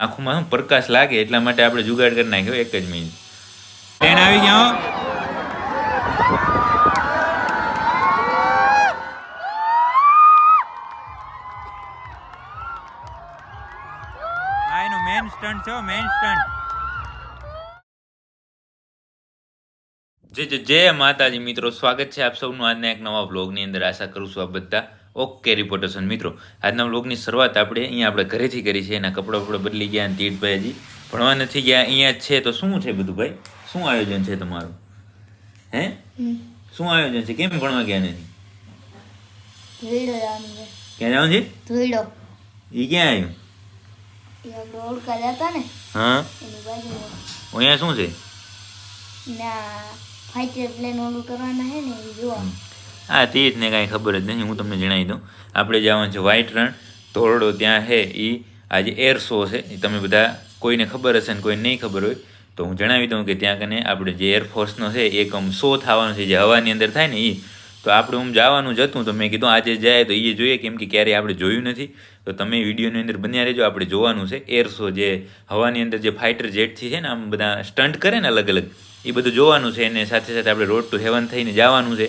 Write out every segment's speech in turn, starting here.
આંખોમાં પ્રકાશ લાગે એટલા માટે આપણે જુગાડ કરી નાખ્યો એક જ મિનિટ ટ્રેન આવી ગયા હો. એનો મેઇન સ્ટન્ટ છે મેઇન સ્ટન્ટ જય જય માતાજી મિત્રો સ્વાગત છે આપ સૌનું આજના એક નવા વ્લોગની અંદર. આશા કરું છું આ બધા ઓકે રિપોર્ટર્સ અને મિત્રો. આજના બ્લોગની શરૂઆત આપણે અહીંયા આપણે ઘરેથી કરી છે. એના કપડાં બપડા બદલી ગયા તીર્થભાઈ હજી ભણવા નથી ગયા. અહીંયા છે. તો શું છે બધું ભાઈ? શું આયોજન છે તમારું? હે? શું આયોજન છે? કેમ ભણવા ગયા નથી? ક્યાં જવાનું છે? ધોઈડો એ ક્યાં આવ્યું? હા. અહીંયા શું છે? ના ફાઈટર પ્લેન ઓલું કરવાના છે ને એ જોવાનું હા તીર્થને કાંઈ ખબર જ નથી, હું તમને જણાવી દઉં. આપણે જવાનું છે વ્હાઇટ રણ ધોરડો ત્યાં છે એ આજે એર શો છે એ તમે બધા કોઈને ખબર હશે ને કોઈને નહીં ખબર હોય, તો હું જણાવી દઉં કે ત્યાં કને આપણે જે એરફોર્સનો છે, એક આમ શો થવાનો છે, જે હવાની અંદર થાય ને એ તો આપણે હું જવાનું જ હતું, તો મેં કીધું આજે જાય તો એ જોઈએ, કેમ કે ક્યારેય આપણે જોયું નથી. તો તમે વિડીયોની અંદર બન્યા રહેજો, આપણે જોવાનું છે એર શો જે હવાની અંદર જે ફાઇટર જેટથી છે ને આમ બધા સ્ટન્ટ કરે ને અલગ અલગ એ બધું જોવાનું છે, અને સાથે સાથે આપણે રોડ ટુ હેવન થઈને જવાનું છે.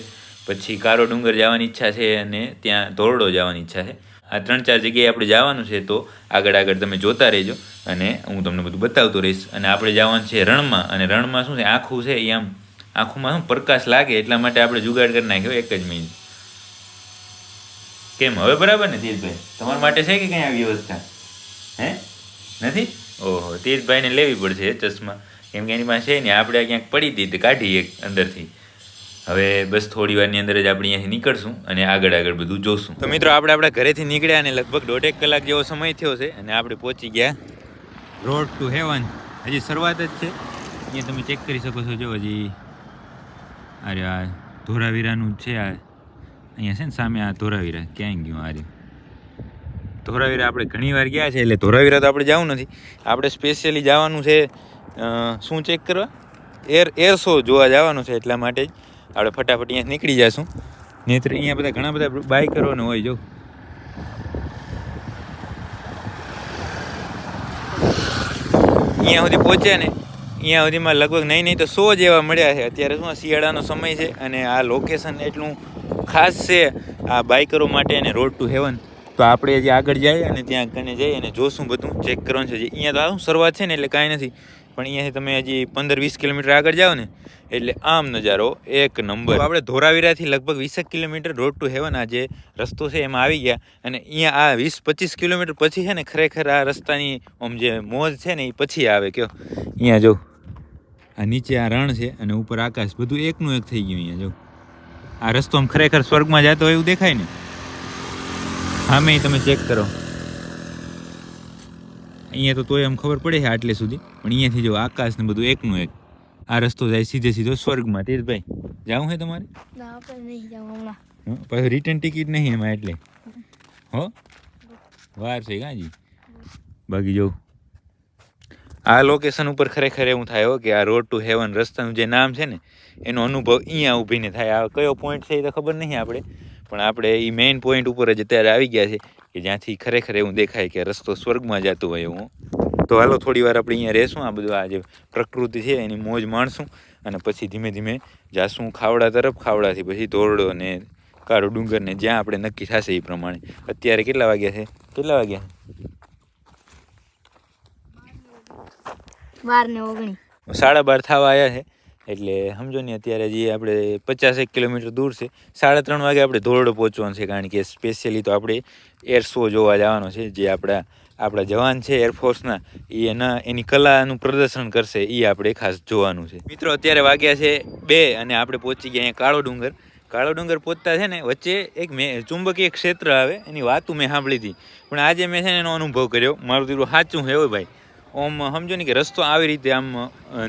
પછી કારો ડુંગર જવાની ઈચ્છા છે અને ત્યાં ધોરડો જવાની ઈચ્છા છે. આ ત્રણ ચાર જગ્યાએ આપણે જવાનું છે તો આગળ આગળ તમે જોતા રહેજો અને હું તમને બધું બતાવતો રહીશ. અને આપણે જવાનું છે રણમાં અને રણમાં શું છે? આખું છે એ આમ, આંખોમાં શું પ્રકાશ લાગે એટલા માટે આપણે જુગાડ કરી નાખ્યો એક જ મિનિટ. કેમ? હવે બરાબર ને તીર્થભાઈ તમારા માટે છે કે કંઈ આવી વ્યવસ્થા? હે? નથી? ઓહો તીર્થભાઈને લેવી પડશે ચશ્મા. કેમ કે એની પાસે ને, આપણે ક્યાંક પડી હતી તો કાઢી એક અંદરથી. હવે બસ થોડી વારની અંદર જ આપણે અહીંયાથી નીકળશું અને આગળ આગળ બધું જોશું. તો મિત્રો આપણે આપણા ઘરેથી નીકળ્યા અને લગભગ દોઢેક કલાક જેવો સમય થયો છે અને આપણે પહોંચી ગયા રોડ ટુ હેવન. હજી શરૂઆત જ છે. અહીંયા તમે ચેક કરી શકો છો, જો હજી અરે આ ધોરાવીરાનું છે આ. અહીંયા છે ને સામે આ ધોરાવીરા, ક્યાંય ગયું આ ધોરાવીરા આપણે ઘણી વાર ગયા છે, એટલે ધોરાવીરા તો આપણે જવું નથી. આપણે સ્પેશિયલી જવાનું છે શું ચેક કરવા? એર એર શો જોવા જવાનું છે એટલા માટે જ. આપણે ફટાફટ અહીંયા નીકળી જઈશું નહીતર અહીંયા બધા ઘણા બધા બાઇકરોને હોય, જો. અહીંયા સુધી પહોંચ્યા ને, અહીંયા સુધીમાં લગભગ નહીં નહીં તો સો જેવા મળ્યા છે. અત્યારે શું, શિયાળાનો સમય છે અને આ લોકેશન એટલું ખાસ છે આ બાઇકરો માટે અને રોડ ટુ હેવન તો આપણે જે આગળ જઈએ અને ત્યાં કને જઈએ અને જોશું બધું ચેક કરવાનું છે. અહીંયા તો આવું શરૂઆત છે ને, એટલે કાંઈ નથી. પણ અહીંયાથી તમે હજી પંદર વીસ કિલોમીટર આગળ જાઓ ને, એટલે આમ નજારો એક નંબર. આપણે ધોરાવીરાથી લગભગ વીસેક કિલોમીટર રોડ ટુ હેવન આ જે રસ્તો છે એમાં આવી ગયા અને અહીંયા આ વીસ પચીસ કિલોમીટર પછી છે ને ખરેખર આ રસ્તાની આમ જે મોજ છે ને એ પછી આવે, કયો. અહીંયા જો, આ નીચે આ રણ છે અને ઉપર આકાશ, બધું એકનું એક થઈ ગયું અહીંયા, જો. આ રસ્તો આમ ખરેખર સ્વર્ગમાં જતો હોય એવું દેખાય ને? હા, મેં તમે ચેક કરો. અહીંયા તો તોય એમ ખબર પડે છે આટલે સુધી. પણ અહીંયાથી જો આકાશ ને બધું એકનું એક. આ રસ્તો જાય સીધે સીધો સ્વર્ગમાં. તીર્થભાઈ જાવું છે તમારે? હં? પાછું રિટર્ન ટિકિટ નહીં એમાં એટલે. હો? વાર છે કાજી. બાકી જો આ લોકેશન ઉપર ખરેખર એવું થાય હો કે આ રોડ ટુ હેવન રસ્તાનું જે નામ છે ને એનો અનુભવ અહીંયા ઊભીને થાય. આ કયો પોઈન્ટ છે એ તો ખબર નહીં આપણે. પણ આપણે એ મેઇન પોઈન્ટ ઉપર જ અત્યારે આવી ગયા છે. કે જ્યાંથી ખરેખર એવું દેખાય કે રસ્તો સ્વર્ગમાં જતો હોય એવું. તો હાલો થોડી વાર આપણે અહીંયા રહેશું આ બધું આ જે પ્રકૃતિ છે એની મોજ માણશું અને પછી ધીમે ધીમે જાશું ખાવડા તરફ ખાવડાથી પછી ધોરડો ને કાળો ડુંગર ને જ્યાં આપણે નક્કી થશે એ પ્રમાણે. અત્યારે કેટલા વાગ્યા છે? કેટલા વાગ્યા? બાર ને ઓગણી. સાડા બાર થવા આવ્યા છે. એટલે સમજો ને અત્યારે જે આપણે પચાસેક કિલોમીટર દૂર છે, સાડા ત્રણ વાગે આપણે ધોરડો પહોંચવાનું છે, કારણ કે સ્પેશિયલી તો આપણે એર શો જોવા જવાનો છે, જે આપણા આપણા જવાન છે એરફોર્સના એ એના, એની કલાનું પ્રદર્શન કરશે, એ આપણે ખાસ જોવાનું છે. મિત્રો અત્યારે વાગ્યા છે બે અને આપણે પહોંચી ગયા અહીંયા કાળો ડુંગર. કાળો ડુંગર પહોંચતા છે ને, વચ્ચે એક મેં, ચુંબકીય ક્ષેત્ર આવે, એની વાતું મેં સાંભળી હતી. પણ આજે મેં છે ને એનો અનુભવ કર્યો, મારું તીરું સાચું છે હોય ભાઈ. ઓમ સમજો ને કે રસ્તો આવી રીતે આમ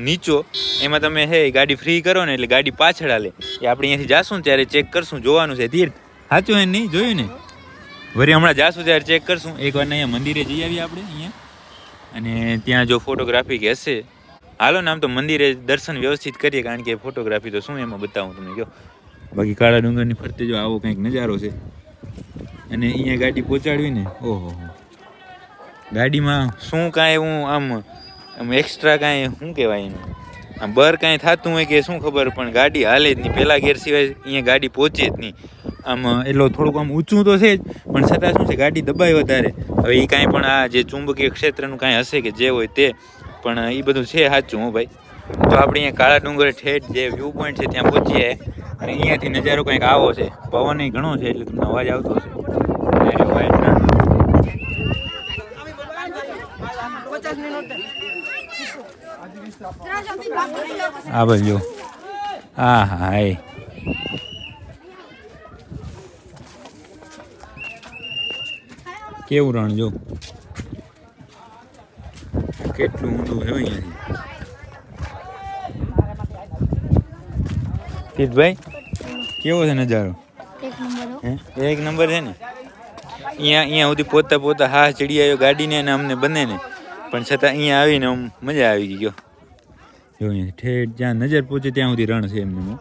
નીચો. એમાં તમે હે ગાડી ફ્રી કરો ને એટલે ગાડી પાછળ હાલે. એ આપણે અહીંયાથી જાશું ત્યારે ચેક કરશું, જોવાનું છે. ધીર, સાચું હે નહીં? જોયું ને? વળી હમણાં જાશું ત્યારે ચેક કરશું. એકવાર અહીંયા મંદિરે જઈ આવીએ આપણે અહીંયા. અને ત્યાં જો ફોટોગ્રાફી કે હશે. હાલો ને, આમ તો મંદિરે દર્શન વ્યવસ્થિત કરીએ, કારણ કે ફોટોગ્રાફી તો શું એમાં બતાવું તમને કહો બાકી કાળા ડુંગરની ફરતે જો આવો કંઈક નજારો છે. અને અહીંયા ગાડી પહોંચાડવી ને? ઓહો, હો. ગાડીમાં? શું કાંઈ હું આમ આમ એક્સ્ટ્રા કાંઈ, શું કહેવાય એનું? આમ બર કાંઈ થતું હોય કે શું ખબર, પણ ગાડી હાલે જ નહીં. પહેલાં ગેર સિવાય અહીંયા ગાડી પહોંચે જ નહીં. આમ, એટલો થોડુંક આમ ઊંચું તો છે જ, પણ છતાં શું છે, ગાડી દબાય વધારે. હવે એ કાંઈ પણ આ જે ચુંબકીય ક્ષેત્રનું કાંઈ હશે કે જે હોય તે, પણ એ બધું છે સાચું, હું ભાઈ. તો આપણે અહીંયા કાળા ડુંગર ઠેઠ જે વ્યૂ પોઈન્ટ છે ત્યાં પહોંચીએ. અને અહીંયાથી નજારો કંઈક આવો છે. પવન ઘણો છે, એટલે તમને અવાજ આવતો હશે અને રહ્યો white રણ. આ બાજુ હા હા એ. કેવું રણ જો? કેટલું ઊંડું છે અહીંયા તીર્થભાઈ કેવો છે નજારો? એક નંબર હે. એક નંબર છે ને? અહીંયા અહીંયા સુધી પોતા પોતા હા ચડી આવ્યો ગાડીને અને અમને બંનેને. પણ છતાં અહીંયા આવીને આમ મજા આવી ગઈ ગયો જો અહીંયા ઠેઠ જ્યાં નજર પહોંચે ત્યાં સુધી રણ છે એમને.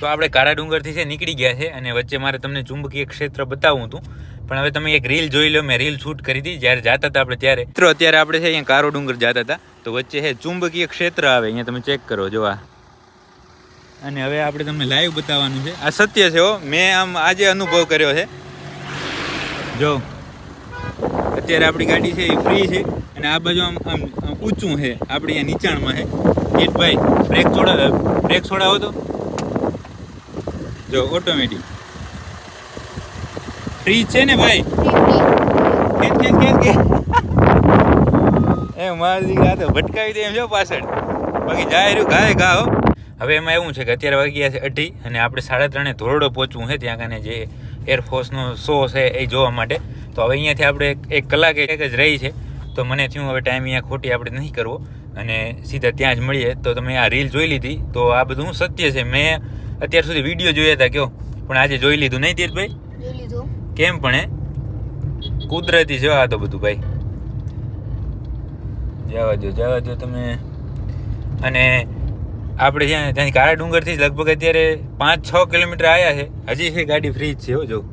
તો આપણે કાળા ડુંગરથી છે નીકળી ગયા છે અને વચ્ચે મારે તમને ચુંબકીય ક્ષેત્ર બતાવવું હતું. પણ હવે તમે એક રીલ જોઈ લો, મેં રીલ શૂટ કરી હતી. જ્યારે જતા હતા આપણે ત્યારે. મિત્રો, અત્યારે આપણે છે અહીંયા કાળો ડુંગર જતા હતા. તો વચ્ચે છે ચુંબકીય ક્ષેત્ર આવે, અહીંયા તમે ચેક કરો, જો આ. અને હવે આપણે તમને લાઈવ બતાવવાનું છે. આ સત્ય છે હો. મેં આમ આજે અનુભવ કર્યો છે. જો. અત્યારે આપણી ગાડી છે એ ફ્રી છે અને આ બાજુ આમ આમ ઊંચું છે. આપણે અહીંયા નીચાણમાં છે. ભાઈ બ્રેક છોડા બ્રેક છોડાવો તો. જો ઓટોમેટિક ફ્રી છે ને ભાઈ? ખેંચ ખેંચ ખેંચ ખેંચ એ મારી દીકરા તો ભટકાવી દે એમ જો પાછળ. બાકી જાય રહ્યું, ગાય, ગા, હો. હવે એમાં એવું છે કે અત્યારે વાગ્યા છે અઢી અને આપણે સાડા ત્રણે ધોરડો પહોંચવું છે ત્યાં કને જે એરફોર્સનો શો છે એ જોવા માટે. તો હવે અહીંયાથી આપણે એક- કલાક એક જ રહી છે. તો મને થયું હવે ટાઈમ અહીંયા ખોટી આપણે નહીં કરવો. અને સીધા ત્યાં જ મળીએ. તો તમે આ રીલ જોઈ લીધી. તો આ બધું સત્ય છે. મેં અત્યાર સુધી વીડિયો જોયા હતા કયો. પણ આજે જોઈ લીધું નહીં તીર્થભાઈ જોઈ કેમ પણ કુદરતી છે આ તો બધું ભાઈ. જવા દો જવા દો તમે. અને આપણે જ્યાં ત્યાંથી કાળા ડુંગરથી જ લગભગ અત્યારે પાંચ છ કિલોમીટર આવ્યા છે. હજી છે ગાડી ફ્રી જ છે હો જો.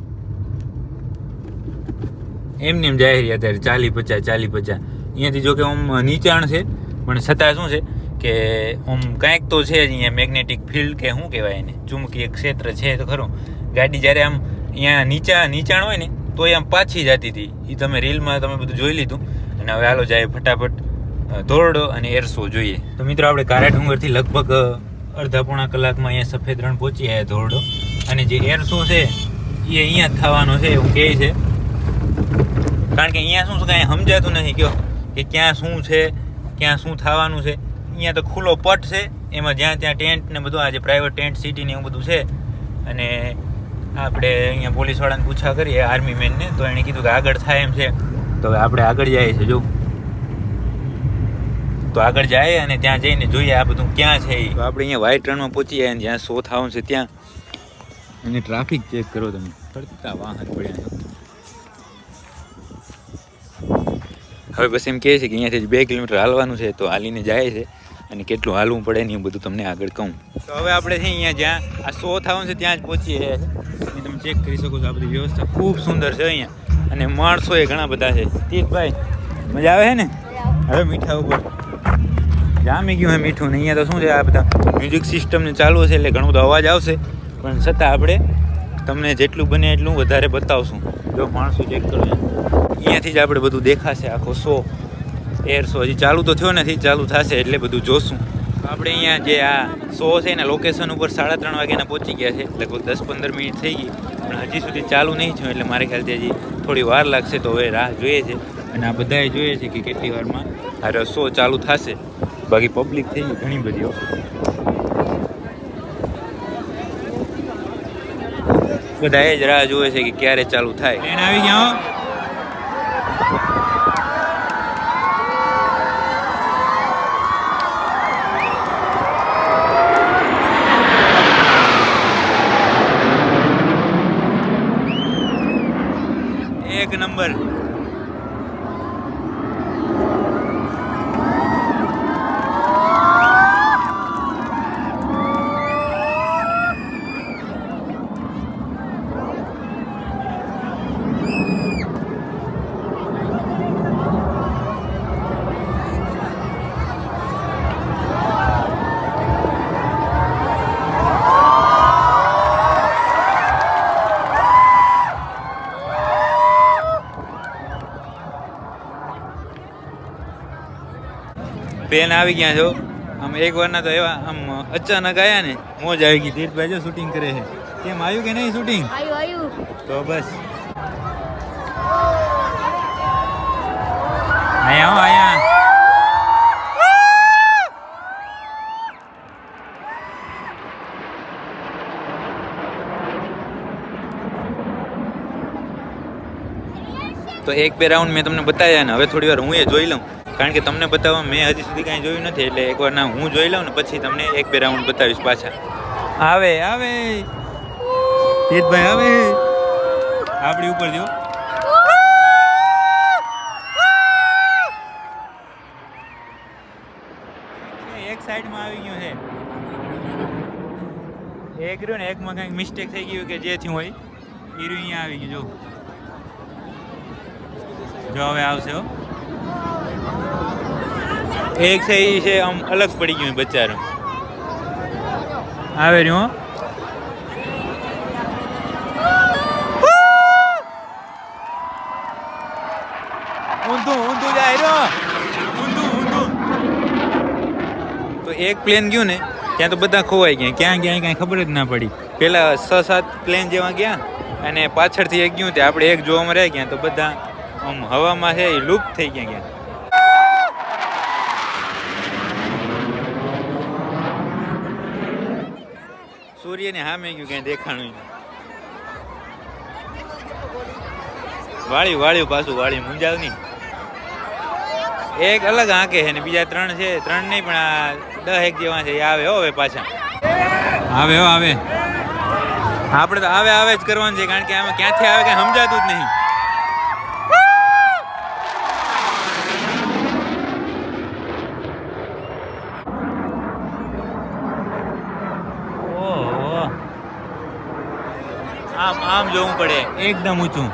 એમને એમ જાહેરી અત્યારે ચાલી પચાસ ચાલી પચાસ. અહીંયાથી જો કે આમ નીચાણ છે, પણ છતાં શું છે કે આમ કાંઈક તો છે જ અહીંયા મેગ્નેટિક ફિલ્ડ કે શું કહેવાય એને? ચુંબકીય ક્ષેત્ર છે તો ખરું. ગાડી જ્યારે આમ અહીંયા નીચા, નીચાણ હોય ને તો એ આમ પાછી જતી હતી. એ તમે રીલમાં તમે બધું જોઈ લીધું. અને હવે હાલો જાય ફટાફટ ધોરડો અને એરસો જોઈએ. તો મિત્રો આપણે કારા ડુંગરથી લગભગ અડધા પોણા કલાકમાં અહીંયા સફેદ રણ પહોંચી આવ્યા ધોરડો. અને જે એરસો છે એ અહીંયા જ થવાનો છે એવું કહે છે. કારણ કે અહીંયા શું છે કાંઈ સમજાતું નથી કયો કે ક્યાં શું છે, ક્યાં શું થવાનું છે. અહીંયા તો ખુલ્લો પટ છે, એમાં જ્યાં ત્યાં ટેન્ટ ને બધું, આ જે પ્રાઇવેટ ટેન્ટ સિટી ને એવું બધું છે. અને આપણે અહીંયા પોલીસવાળાને પૂછા કરીએ આર્મી મેનને તો એણે કીધું કે આગળ થાય એમ છે. તો આપણે આગળ જઈએ છીએ જો. તો આગળ જાય અને ત્યાં જઈને જોઈએ આ બધું ક્યાં છે તો આપણે અહીંયા વ્હાઈટ રણમાં પહોંચી જાય જ્યાં શો થાઉન છે ત્યાં. અને ટ્રાફિક ચેક કરો તમે. ફરતા વાહન પડ્યા હવે બસ એમ કહે છે કે અહીંયાથી બે કિલોમીટર હાલવાનું છે, તો હાલીને જાય છે અને કેટલું હાલવું પડે ને એ બધું તમને આગળ કહું. તો હવે આપણે છે અહીંયા જ્યાં, આ શો થવાનું છે ત્યાં જ પહોંચીએ છીએ. અને તમે ચેક કરી શકો છો, આ બધી વ્યવસ્થા ખૂબ સુંદર છે અહીંયા. અને માણસો એ ઘણા બધા છે. તીર્થભાઈ, મજા આવે છે ને? હવે મીઠા ઉપર. જામી ગયું હોય મીઠું ને અહીંયા તો શું છે, આ બધા મ્યુઝિક સિસ્ટમ ચાલુ છે એટલે ઘણો બધો અવાજ આવશે. પણ છતાં આપણે તમને જેટલું બને એટલું વધારે બતાવશું. જો માણસો ચેક કરો. અહીંયાથી જ આપણે બધું દેખાશે, આખો શો એર શો હજી ચાલુ તો થયો નથી, ચાલુ થશે એટલે બધું જોશું. આપણે અહીંયા જે આ શો છે એના લોકેશન ઉપર સાડા ત્રણ વાગ્યાના પહોંચી ગયા છે, લગભગ દસ પંદર મિનિટ થઈ ગઈ. પણ હજી સુધી ચાલુ નહીં થયું, એટલે મારે ખ્યાલથી હજી થોડી વાર લાગશે તો હવે રાહ જોઈએ છે. અને આ બધાએ જોઈએ છે કે કેટલી વારમાં આ શો ચાલુ થશે. બાકી પબ્લિક થઈ ગઈ ઘણી બધી. બધા એ જ રાહ જોવે છે કે ક્યારે ચાલુ થાય. ટ્રેન આવી ગયા હો એક નંબર પ્લેન આવી ગયા છો. આમ એક વારના તો એવા આમ અચાનક આવ્યા ને મોજ આવી ગઈ. ધીરભાઈ જો શૂટિંગ કરે છે. કેમ આવ્યું કે નહીં શૂટિંગ તો બસ. અહીંયા આવો અહીંયા. તો એક બે રાઉન્ડ મેં તમને બતાવ્યા ને હવે થોડી વાર હું એ જોઈ લઉં. કારણ કે તમને બતાવવા મેં હજી સુધી કાંઈ જોયું નથી, એટલે એકવાર ના હું જોઈ લઉં ને પછી તમને એક બે રાઉન્ડ બતાવીશ પાછા. આવે આવે. હિતભાઈ આવે. આપણી ઉપર જો. એક સાઈડમાં આવી ગયું છે. એક રહ્યું ને, એકમાં કંઈક મિસ્ટેક થઈ ગયું કે જે થયું હોય, એ રહ્યું અહીંયા આવી ગયું, જો. જો, હવે આવશે, હો. એક છે એ છે આમ અલગ પડી ગયું બચારું. આવે રહ્યું ઊંધું ઊંધું જાય રહ્યો. ઊંધું ઊંધું તો એક પ્લેન ગયું ને ત્યાં તો બધા ખોવાઈ ગયા. ક્યાં ગયા કાંઈ ખબર જ ના પડી. પેલા છ સાત પ્લેન જેવા ગયા અને પાછળથી એક ગયું તે આપણે એક જોવામાં રહી ગયા તો બધા આમ હવામાં છે એ લુપ્ત થઈ ગયા ગયા. સૂર્યને સામે ગયું ક્યાંય દેખાણું વાળી. વાળ્યું પાછું વાળ્યું મુંજાવ નહીં. એક અલગ આંકે છે ને બીજા ત્રણ છે ત્રણ નહીં પણ આ દસ એક જેવા છે આવે હો હવે પાછા. આવે હો આવે. આપણે તો આવે આવે જ કરવાનું છે કારણ કે આમાં ક્યાંથી આવે કઈ સમજાતું જ નહીં ઓહો. આમ જોવું પડે. એકદમ ઊંચું.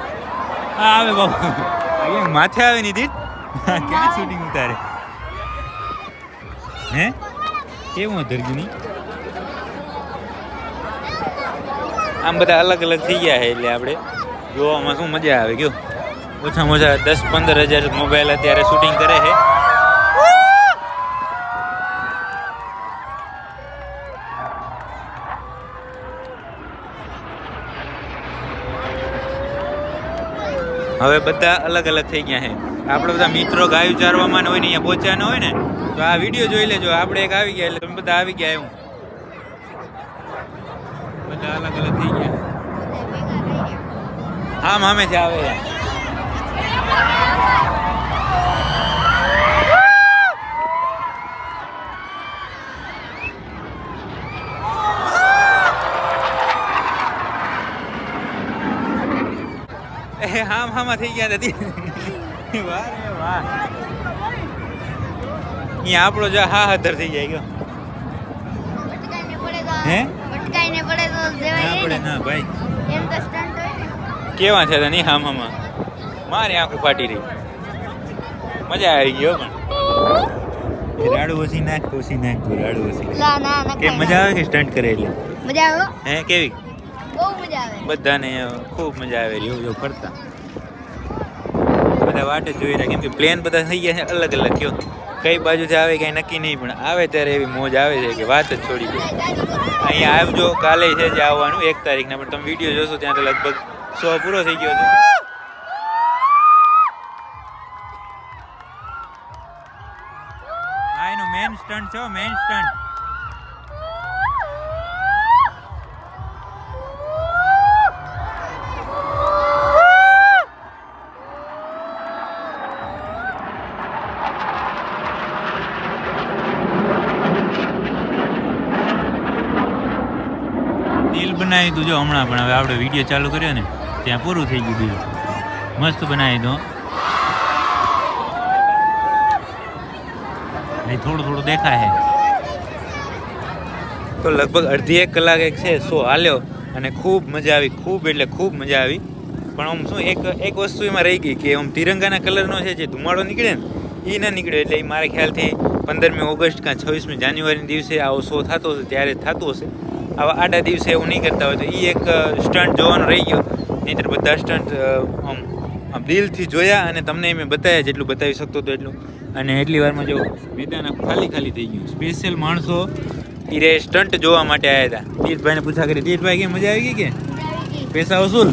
આ આવે બાપુ. માથે આવે નહીં દીદ ક્યાં શૂટિંગ ઉતારે? હે? કેવું ધરગું આમ બધા અલગ અલગ થઈ ગયા છે એટલે આપણે. જોવામાં શું મજા આવે કયો? ઓછામાં ઓછા દસ પંદર હજાર મોબાઈલ અત્યારે શૂટિંગ કરે છે. હવે બધા અલગ અલગ થઈ ગયા છે. આપણે બધા મિત્રો ગાયું ચારવામાં હોય ને અહીંયા પહોંચ્યા હોય ને, તો આ વીડિયો જોઈ લેજો. આપણે એક આવી ગયા એટલે તમે બધા આવી ગયા એવું બધા અલગ અલગ થઈ ગયા. હા, મામેથી આવે. એ હામ હામાં થઈ ગયા નથી વાહ રે વાહ. અહીંયા આપણો જો હા હાથર થઈ જાય ગયો. હે? ભટકાઈને પડે તો ના દેવાય પડે ના. ભાઈ. એમ તો સ્ટન્ટ હોય ને. કેવા છે તને હામ હામાં મારી આંખો ફાટી રહી. મજા આવી ગયો પણ. રાડું ઓછી નાખ ઓછી નાખ તું ઓછી. ના ના કે મજા આવે કે સ્ટન્ટ કરે એટલે? મજા આવે હે કેવી? બધાને ખૂબ મજા આવે એવું જો ફરતા. બધા વાટે જોઈ રહ્યા, કેમ કે પ્લેન બધા થઈ ગયા છે, અલગ અલગ, કયો. કઈ બાજુથી આવે, કઈ નક્કી નહીં, પણ આવે ત્યારે એવી મોજ આવે છે કે વાત જ છોડી દે. અહીંયા આવજો, કાલે છે જે આવવાનું, એક તારીખના, પણ તમે વીડિયો જોશો ત્યાં તો લગભગ સો પૂરો થઈ ગયો છે. મેન સ્ટન્ટ છે મેન સ્ટન્ટ બનાવી તું જો હમણાં પણ હવે આપણે વીડિયો ચાલુ કર્યો ને, ત્યાં પૂરું થઈ ગયું બીજું. મસ્ત બનાવી દો નહીં થોડું થોડું દેખાય તો લગભગ અડધી એક કલાક એક છે શો હાલ્યો. અને ખૂબ મજા આવી, ખૂબ એટલે ખૂબ મજા આવી. પણ આમ શું, એક એક વસ્તુ એમાં રહી ગઈ કે આમ તિરંગાના કલરનો છે, જે ધુમાડો નીકળે ને એ ના નીકળ્યો એટલે એ મારા ખ્યાલથી પંદરમી ઓગસ્ટ કાં છવ્વીસમી જાન્યુઆરીના દિવસે આવો શો થતો હશે, ત્યારે થતો હશે. આવા આડા દિવસે એવું નહીં કરતા હોય તો એ એક સ્ટન્ટ જોવાનો રહી ગયો. નહીંતર બધા સ્ટન્ટ આમ દિલથી જોયા અને તમને મેં બતાવ્યા જેટલું બતાવી શકતો હતો એટલું. અને એટલી વારમાં જો મેદાન ખાલી ખાલી થઈ ગયું. સ્પેશિયલ માણસો એ રે સ્ટન્ટ જોવા માટે આવ્યા હતા તીર્થભાઈને પૂછા કરી તીર્થભાઈ કે મજા આવી ગઈ કે? પૈસા વસૂલ?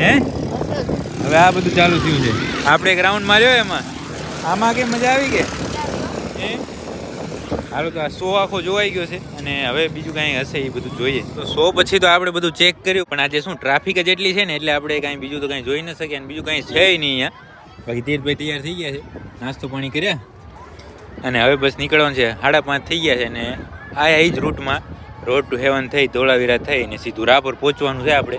હે? હવે આ બધું ચાલુ થયું છે. આપણે એક રાઉન્ડ માર્યો એમાં? આમાં કે મજા આવી કે? હે? હાલો તો આ શો આખો જોવાઈ ગયો છે અને હવે બીજું કાંઈ હશે એ બધું જોઈએ. તો શો પછી તો આપણે બધું ચેક કર્યું. પણ આજે શું ટ્રાફિક જ એટલી છે ને, એટલે આપણે કાંઈ બીજું તો કાંઈ જોઈ ન શકીએ અને બીજું કાંઈ છે નહીં અહીંયા. બાકી તીર્થભાઈ તૈયાર થઈ ગયા છે. નાસ્તો પાણી કર્યા. અને હવે બસ નીકળવાનું છે. સાડા પાંચ થઈ ગયા છે અને આયા એ જ રૂટમાં રોડ ટુ હેવન થઈ, ધોળાવીરા થઈ ને સીધું રાપર પહોંચવાનું છે આપણે.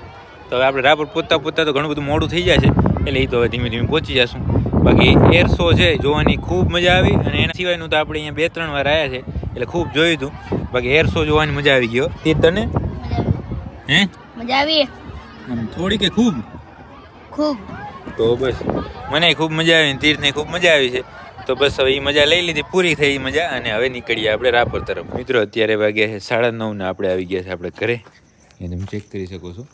તો હવે આપણે રાપર પહોંચતા પહોંચતા તો ઘણું બધું મોડું થઈ જાય છે એટલે એ તો હવે ધીમે ધીમે પહોંચી જશું. બાકી એર શો છે જોવાની ખૂબ મજા આવી અને એના સિવાયનું તો આપણે અહીંયા બે ત્રણ વાર આવ્યા છે એટલે ખૂબ જોયું હતું. બાકી એર શો જોવાની મજા આવી ગયો તે તને? હે? મજા આવી. થોડી કે ખૂબ? ખૂબ. તો બસ. મને ખૂબ મજા આવી તીર્થને ખૂબ મજા આવી છે. તો બસ હવે એ મજા લઈ લીધી પૂરી થઈ મજા અને હવે નીકળીએ આપણે રાપર તરફ. મિત્રો અત્યારે વાગ્યા છે સાડા નવ ને આપણે આવી ગયા છે આપણે ઘરે. એ તમે ચેક કરી શકો છો.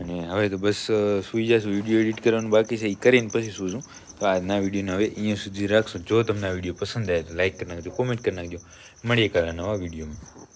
અને હવે તો બસ સુઈ જશું વીડિયો એડિટ કરવાનું બાકી છે એ કરીને પછી સૂશું. તો આજના વિડીયોને હવે અહીંયા સુધી રાખશો. જો તમને આ વીડિયો પસંદ આવે તો લાઇક કરી નાખજો કોમેન્ટ કરી નાખજો. મળીએ કાલે નવા વિડીયોમાં.